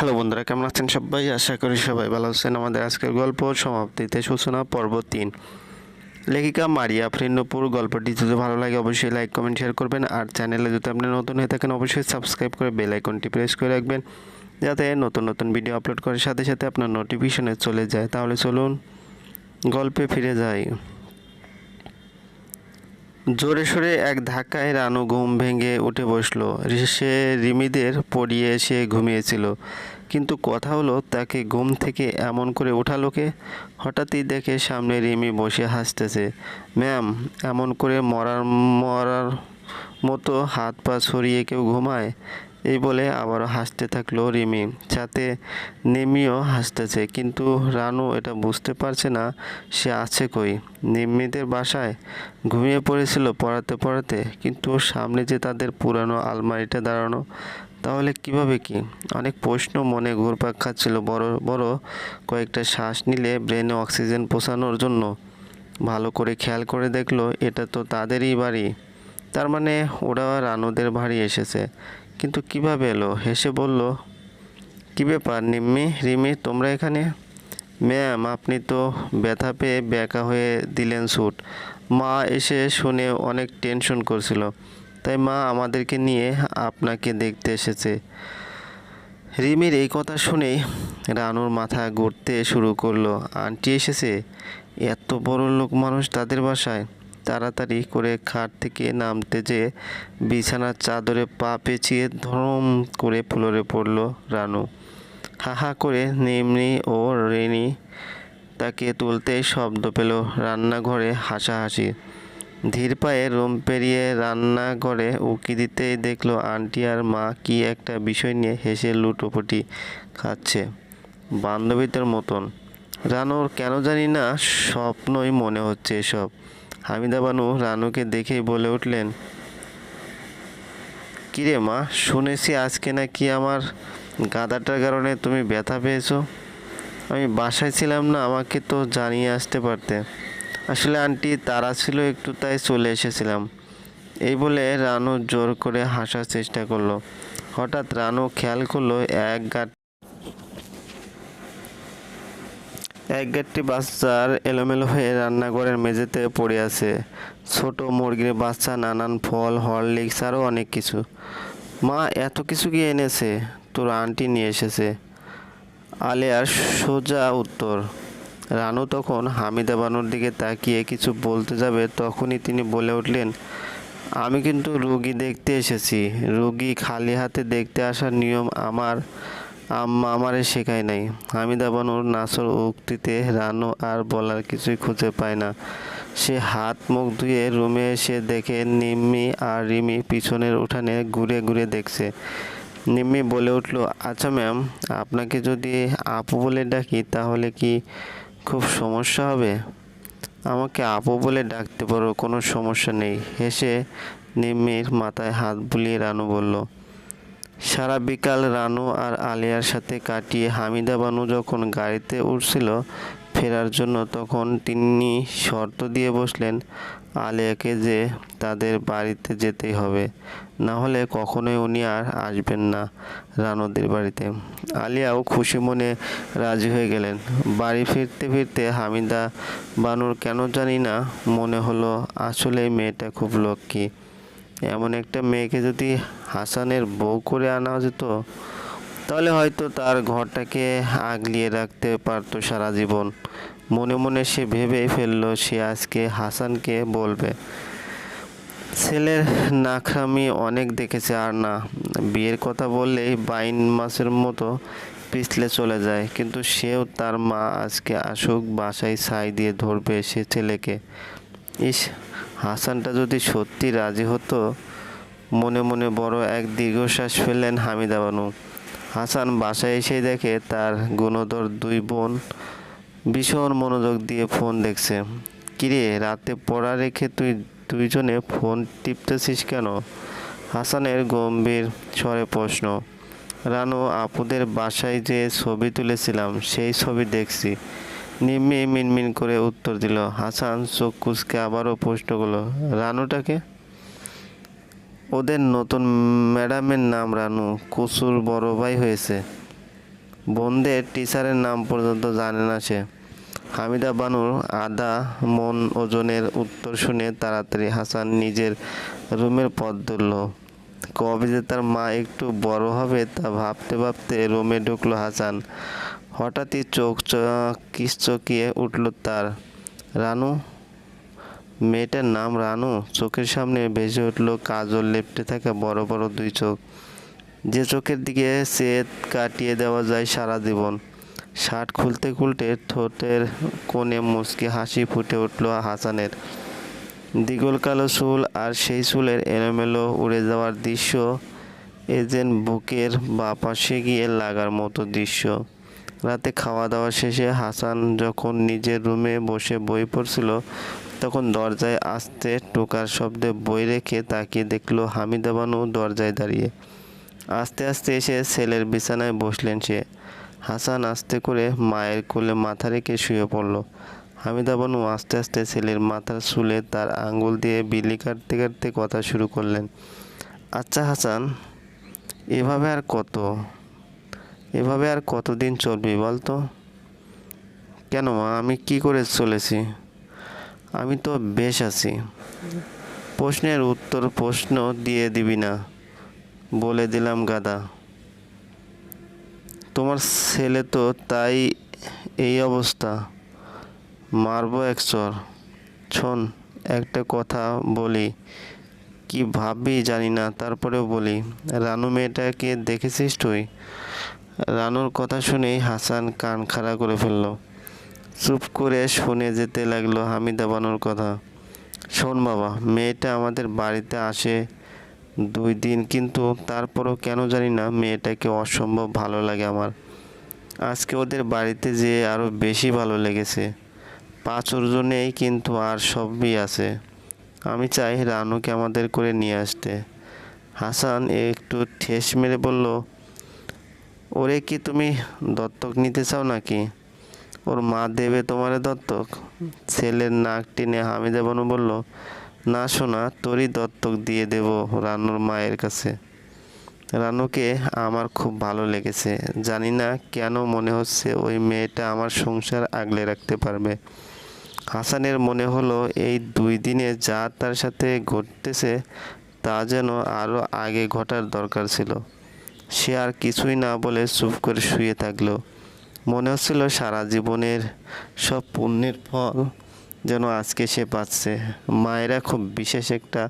Hello বন্ধুরা, কেমন আছেন সবাই? আশা করি সবাই ভালো আছেন। আমাদের আজকের গল্প সমাপ্তিতে সূচনা পর্ব তিন। লেখিকা মারিয়া ফ্রেন্ডপুর গল্পটি যদি ভালো লাগে অবশ্যই লাইক, কমেন্ট শেয়ার করবেন। আর চ্যানেলে যদি আপনি নতুন হয়ে থাকেন, অবশ্যই সাবস্ক্রাইব করে বেল আইকনটি প্রেস করে রাখবেন। যাতে নতুন নতুন ভিডিও আপলোড করার সাথে সাথে আপনার নোটিফিকেশনে চলে যায়। তাহলে চলুন গল্পে ফিরে যাই। জোরে এক ধাক্কায় রানু ঘুম ভেঙে উঠে বসল। সে রিমিদের পড়িয়ে এসে ঘুমিয়েছিল। কিন্তু কথা হলো, তাকে ঘুম থেকে এমন করে ওঠালোকে হঠাৎই দেখে সামনে রিমি বসে হাসতেছে। ম্যাম, এমন করে মরার মরার মতো হাত পা ছড়িয়ে কেউ ঘুমায়? এই বলে আবারও হাসতে থাকল রিমি। সাথে নিমিও হাসতেছে, কিন্তু রানু এটা বুঝতে পারছে না, সে আছে কই? নিম্মিদের বাসায় ঘুমিয়ে পড়েছিল পড়াতে পড়াতে, কিন্তু সামনে যে তাদের পুরানো আলমারিটা দাঁড়ানো, তাহলে কীভাবে কি? অনেক প্রশ্ন মনে ঘুরপাক খাচ্ছিল বড় বড় কয়েকটা শ্বাস নিলে ব্রেনে অক্সিজেন পৌঁছানোর জন্য। ভালো করে খেয়াল করে দেখল, এটা তো তাদেরই বাড়ি। তার মানে ওরা রানুদের বাড়ি এসেছে। কিন্তু কীভাবে এলো? হেসে বলল, কী ব্যাপার নিম্মি? রিমি, তোমরা এখানে? ম্যাম, আপনি তো ব্যথা পেয়ে ব্যাকা হয়ে দিলেন স্যুট। মা এসে শুনে অনেক টেনশন করছিল। তাই মা আমাদেরকে নিয়ে আপনাকে দেখতে এসেছে। রিমির এই কথা শুনেই রানুর মাথা ঘুরতে শুরু করল। আন্টি এসেছে? এত বড় লোক মানুষ তাদের বাসায়? তাড়াতাড়ি করে খাট থেকে নামতে যে বিছানার চাদরে পা পেঁচিয়ে ধরম করে ফ্লোরে পড়ল রানু। হা হা করে নিমনি ও রেনি তাকে তুলতেই শব্দ পেল রান্নাঘরে হাসাহাসি। ধীর পায়ে রুম পেরিয়ে রান্নাঘরে উকি দিতেই দেখল আন্টি আর মা কি একটা বিষয় নিয়ে হেসে লুটোপুটি খাচ্ছে। বান্ধবীদের মতন। রানুর কেন জানি না স্বপ্নই মনে হচ্ছে এসব। হামিদা বানু রানুকে দেখেই বলে উঠলেন, কিরে মা, শুনেছি আজকে নাকি আমার গাদাটার কারণে তুমি ব্যথা পেয়েছ। আমি বাসায় ছিলাম না, আমাকে তো জানিয়ে আসতে পারতে। আসলে আন্টি তারা ছিল একটু, তাই চলে এসেছিলাম। এই বলে রানু জোর করে হাসার চেষ্টা করল। হঠাৎ রানু খেয়াল করল, এক গাট এক গাঁটটি বাচ্চার এলোমেলো হয়ে রান্নাঘরের মেঝেতে পড়ে আছে। ছোট মুরগির বাচ্চা, নানান ফল, হরলিক্স আরও অনেক কিছু। মা, এত কিছু কি এনেছে? তোর আন্টি নিয়ে এসেছে। আলেয়ার সোজা উত্তর। রানু তখন হামিদা বানুর দিকে তাকিয়ে কিছু বলতে যাবে, তখনই তিনি বলে উঠলেন, আমি কিন্তু রুগী দেখতে এসেছি। রুগী খালি হাতে দেখতে আসার নিয়ম আমার। আম্মা আমারে শেখায় নাই। হামিদা বানুর নাসর উক্তিতে রানু আর বলার কিছুই খুঁজে পায় না। সে হাত মুখ ধুয়ে রুমে এসে দেখে নিম্মি আর রিমি পিছনের উঠানে ঘুরে ঘুরে দেখছে। নিম্মি বলে উঠল আচ্ছা ম্যাম, আপনাকে যদি আপু বলে ডাকি তাহলে কি খুব সমস্যা হবে? আমাকে আপু বলে ডাকতে পারো, কোনো সমস্যা নেই। হেসে নিম্মির মাথায় হাত বুলিয়ে রানু বলল সারা বিকাল রানু আর আলিয়ার সাথে কাটিয়ে হামিদা বানু যখন গাড়িতে উঠছিল ফেরার জন্য, তখন তিনি শর্ত দিয়ে বসলেন, আলিয়াকে যে তাদের বাড়িতে যেতেই হবে, না হলে কখনোই উনি আর আসবেন না রানুদের বাড়িতে। আলিয়াও খুশি মনে রাজি হয়ে গেলেন। বাড়ি ফিরতে ফিরতে হামিদা বানুর কেন জানি না মনে হলো আসলে মেয়েটা খুব লক্ষ্মী। এমন একটা মেয়েকে যদি হাসানের বউ করে আনা যেত, তাহলে হয়তো তার ঘরটাকে আগলিয়ে রাখতে পারতো সারা জীবন। মনে মনে সে ভেবে ফেলল সে আজকে হাসানকে বলবে। ছেলের নাখরামি অনেক দেখেছে আর না। বিয়ের কথা বললেই বাইন মাসের মতো পিছলে চলে যায়, কিন্তু সেও তার মা আজকে আসুক বাসায় ছাই দিয়ে ধরবে সে ছেলেকে। ইস হাসানটা যদি সত্যি রাজি হতো, মনে মনে বড় এক দীর্ঘশ্বাস ফেললেন হামিদা বানু। হাসান বাসায় এসে দেখে তার গুণধর দুই বোন ভীষণ মনোযোগ দিয়ে ফোন দেখছে। কিরে, রাতে পড়া রেখে তুই দুইজনে ফোন টিপতেছিস কেন? হাসানের গম্ভীর স্বরে প্রশ্ন। রানু, আপুদের বাসায় যে ছবি তুলেছিলাম, সেই ছবি দেখছি। নিম্মি মিনমিন করে উত্তর দিল, হাসান চোখ কুচকে আবারও প্রশ্ন করল, রানুটাকে? ওদের নতুন ম্যাডামের নাম রানু, কুসুর বড় ভাই হয়েছে। বোনদের টিচারের নাম পর্যন্ত জানে না সে। হামিদা বানুর আধা মন ওজনের উত্তর শুনে তাড়াতাড়ি হাসান নিজের রুমের পথ ধরল। কবে যে তার মা একটু বড় হবে তা ভাবতে ভাবতে রুমে ঢুকলো হাসান। হঠাৎই চোখ কিচকিয়ে উঠল তার। রানু? মেয়েটার নাম রানু? চোখের সামনে ভেসে উঠল কাজল লেপটে থাকা বড় বড় দুই চোখ। যে চোখের দিকে সেদ কাটিয়ে দেওয়া যায় সারা জীবন। শার্ট খুলতে খুলতে ঠোঁটের কোণে মুচকি হাসি ফুটে উঠল হাসানের। দ্বিগুল কালো চুল আর সেই চুলের এলোমেলো উড়ে যাওয়ার দৃশ্য এজেন বুকের বা পাশে গিয়ে লাগার মতো দৃশ্য। রাতে খাওয়া দাওয়া শেষে হাসান যখন নিজের রুমে বসে বই পড়ছিল, তখন দরজায় আসতে টোকার শব্দে বই রেখে তাকিয়ে দেখল হামিদা বানু দরজায় দাঁড়িয়ে। আস্তে আস্তে এসে ছেলের বিছানায় বসলেন সে। হাসান আস্তে করে মায়ের কোলে মাথা রেখে শুয়ে পড়ল। হামিদা বানু আস্তে আস্তে ছেলের মাথার চুলে তার আঙ্গুল দিয়ে বিলি কাটতে কাটতে কথা শুরু করলেন। আচ্ছা হাসান, এভাবে আর কত? এভাবে আর কতদিন চলবি বলতো? কেন মা, আমি কি করে চলেছি? আমি তো বেশ আছি। প্রশ্নের উত্তর প্রশ্ন দিয়ে দিবি না, বলে দিলাম গাদা। তোমার ছেলে তো তাই এই অবস্থা। মারবো এক চর। শোন, একটা কথা বলি। কি ভাববি জানি না, তারপরেও বলি। রানু মেয়েটাকে দেখেছিস তুই? রানুর কথা শুনেই হাসান কান খাড়া করে ফেলল। চুপ করে শুনে যেতে লাগল হামিদা বানুর কথা। শোন বাবা, মেয়েটা আমাদের বাড়িতে আসে দুই দিন, কিন্তু তারপরও কেন জানি না মেয়েটাকে অসম্ভব ভালো লাগে আমার। আজকে ওদের বাড়িতে যেয়ে আরও বেশি ভালো লেগেছে। পাঁচর নেই কিন্তু আর সবই আছে। আমি চাই রানুকে আমাদের করে নিয়ে আসতে। হাসান একটু ঠেস মেরে বলল ওরে কি তুমি দত্তক নিতে চাও নাকি? ওর মা দেবে তোমারে দত্তক। ছেলের নাক টেনে হামিদা বানু বলল, না শোনা তোরই দত্তক দিয়ে দেব রানুর মায়ের কাছে। রানুকে আমার খুব ভালো লেগেছে। জানি না কেন মনে হচ্ছে ওই মেয়েটা আমার সংসার আগলে রাখতে পারবে। হাসানের মনে হলো এই দুই দিনে যা তার সাথে ঘটতেছে তা যেন আরও আগে ঘটার দরকার ছিল। সে আর কিছুই না বলে চুপ করে শুয়ে থাকল। মনে হচ্ছিল সারা জীবনের সব পুণ্যের ফল যেন আজকে সে পাচ্ছে। মায়েরা খুব বিশেষ একটা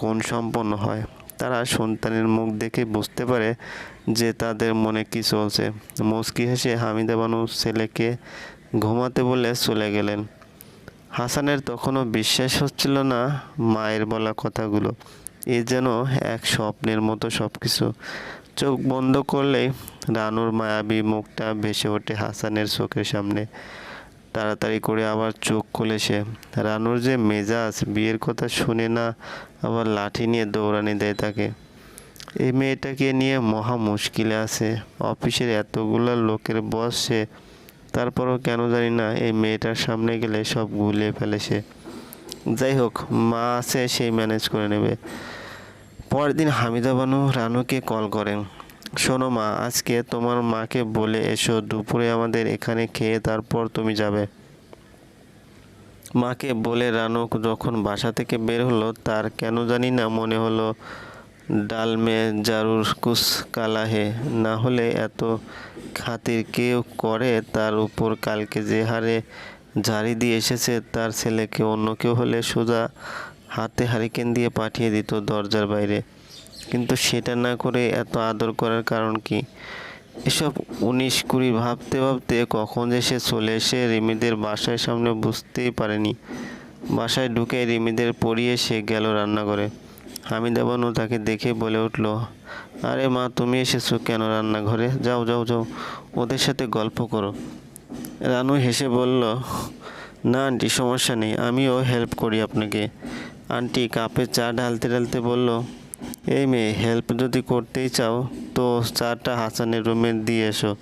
গুণ সম্পন্ন হয়। তারা সন্তানের মুখ দেখে বুঝতে পারে যে তাদের মনে কি চলছে। মুচকি হেসে হামিদা বানু ছেলেকে ঘুমাতে বলে চলে গেলেন। হাসানের তখনও বিশ্বাস হচ্ছিল না মায়ের বলা কথাগুলো। এ যেন এক স্বপ্নের মতো সব কিছু চোখ বন্ধ করলেই রানুর মায়াবী মুখটা ভেসে ওঠে হাসানের চোখের সামনে। তাড়াতাড়ি করে আবার চোখ খুলে সে। রানুর যে মেজাজ, বিয়ের কথা শুনে না আবার লাঠি নিয়ে দৌড়ানি দেয় তাকে। এই মেয়েটাকে নিয়ে মহা মুশকিলে আছে। অফিসের এতগুলো লোকের বস সে, তারপরও কেন জানি না এই মেয়েটার সামনে গেলে সব গুলিয়ে ফেলে সে। যাই হোক, মা আছে সেই ম্যানেজ করে নেবে। পরের দিন হামিদা বানু রানুকে কল করেন। শোনো মা, আজকে তোমার মাকে বলে এসো, দুপুরে আমাদের এখানে খেয়ে তারপর তুমি যাবে। মাকে বলে রানু যখন বাসা থেকে বের হলো, তার কেন জানি না মনে হলো, ডাল মে জারুর কুস কালা হে। না হলে এত খাতির কেউ করে, তার উপর কালকে যে হারে ঝাড়ি দিয়ে এসেছে, তার ছেলেকে অন্য কেউ হলে সোজা হাতে হারিকেন দিয়ে পাঠিয়ে দিত দরজার বাইরে। কিন্তু সেটা না করে এত আদর করার কারণ কি? এসব উনিশ কুড়ি ভাবতে ভাবতে কখন যে সে চলে এসে রিমিদের বাসায় সামনে বুঝতেই পারেনি। বাসায় ঢুকে রিমিদের পড়িয়ে সে গেল রান্নাঘরে। হামিদা বানু তাকে দেখে বলে উঠল, আরে মা, তুমি এসেছ কেন রান্নাঘরে? যাও যাও যাও, ওদের সাথে গল্প করো। রানু হেসে বলল, না আন্টি, সমস্যা নেই, আমিও হেল্প করি আপনাকে। আন্টি কাপে চা ঢালতে ঢালতে বলল, এই মেয়ে হেল্প যদি করতেই চাও, তো চাটা হাসানের রুমে দিয়ে এসো।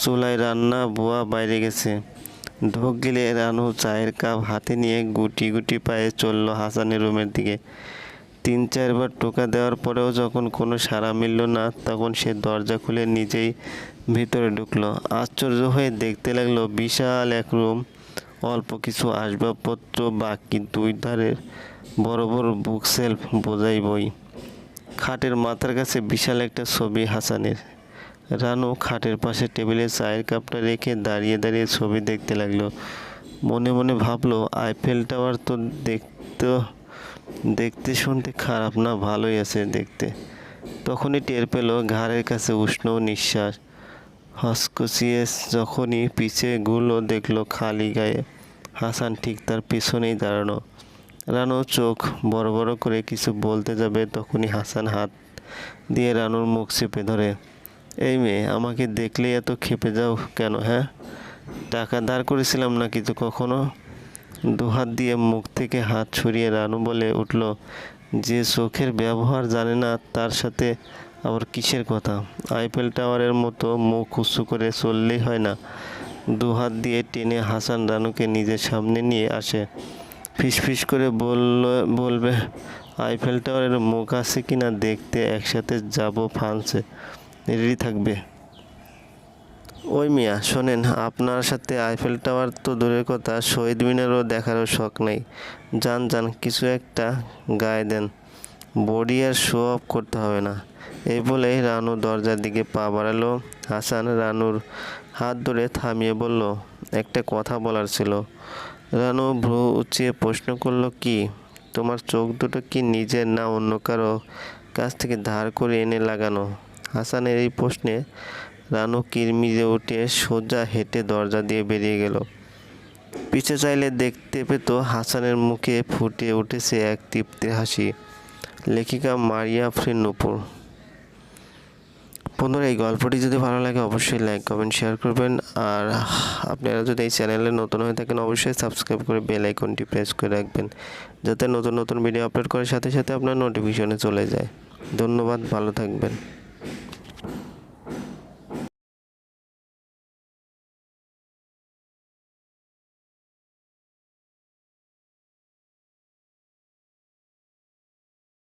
চুলায় রান্না, বুয়া বাইরে গেছে। ঢোক গেলে রানু চায়ের কাপ হাতে নিয়ে গুটি গুটি পায়ে চলল হাসানের রুমের দিকে। তিন চারবার টোকা দেওয়ার পরেও যখন কোনো সাড়া মিলল না, তখন সে দরজা খুলে নিজেই ভিতরে ঢুকলো। আশ্চর্য হয়ে দেখতে লাগল বিশাল এক রুম অল্প কিছু আসবাবপত্র বাকি দুই ধারের বড় বড় বুক সেলফ বোঝাই বই। খাটের মাথার কাছে বিশাল একটা ছবি হাসানের। রানু খাটের পাশে টেবিলে চায়ের কাপটা রেখে দাঁড়িয়ে দাঁড়িয়ে ছবি দেখতে লাগল। মনে মনে ভাবলো আইফেল টাওয়ার তো দেখতে দেখতে শুনতে খারাপ না, ভালোই আছে দেখতে। তখনই টের পেল, ঘাড়ের কাছে উষ্ণ নিঃশ্বাস। হসকসিয়ে যখনই পিছে গুলো দেখল খালি গায়ে, হাসান ঠিক তার পিছনেই দাঁড়ানো। রানু চোখ বড় বড় করে কিছু বলতে যাবে, তখনই হাসান হাত দিয়ে রানুর মুখ চেপে ধরে। এই মেয়ে, আমাকে দেখলে এত খেপে যাও কেন হ্যাঁ? টাকা দাঁড় করেছিলাম না কিছু কখনো? দুহাত দিয়ে মুখ থেকে হাত ছড়িয়ে রানু বলে উঠল, যে চোখের ব্যবহার জানে না, তার সাথে আবার কিসের কথা? আইফেল টাওয়ারের মতো মুখ উঁচু করে চললেই হয় না। দুহাত দিয়ে টেনে হাসান রানুকে নিজের সামনে নিয়ে আসে। ফিসফিস করে বলল, বলবে, আইফেল টাওয়ারের মুখ আছে কি না? দেখতে একসাথে যাব ফ্রান্সে। রেডি থাকবে। ওই মিয়া, শোনেন, আপনার সাথে আইফেল টাওয়ার তো দূরের কথা, শহীদ মিনারও দেখারও শখ নেই। যান যান, কিছু একটা গায়ে দেন। বডি আর শো অফ করতে হবে না। এই বলেই রানু দরজার দিকে পা বাড়ালো। হাসান রানুর হাত ধরে থামিয়ে বলল, একটা কথা বলার ছিল রানু ভ্রু উঁচিয়ে প্রশ্ন করল, কি? তোমার চোখ দুটো কি নিজের না অন্য কারও? কাছ থেকে ধার করে এনে লাগানো হাসানের এই প্রশ্নে রানু কিরমিরে উঠে সোজা হেঁটে দরজা দিয়ে বেরিয়ে গেল। পিছে চাইলে দেখতে পেত হাসানের মুখে ফুটে উঠেছে এক তৃপ্তির হাসি। লেখিকা মারিয়া আফরিন নূপুর বন্ধুরা, এই গল্পটি যদি ভালো লাগে, অবশ্যই লাইক কমেন্ট শেয়ার করবেন। আর আপনারা যদি এই চ্যানেলে নতুন হয়ে থাকেন, অবশ্যই সাবস্ক্রাইব করে বেল আইকনটি প্রেস করে রাখবেন, যাতে নতুন নতুন ভিডিও আপলোড করার সাথে সাথে আপনার নোটিফিকেশনে চলে যায়। ধন্যবাদ, ভালো থাকবেন।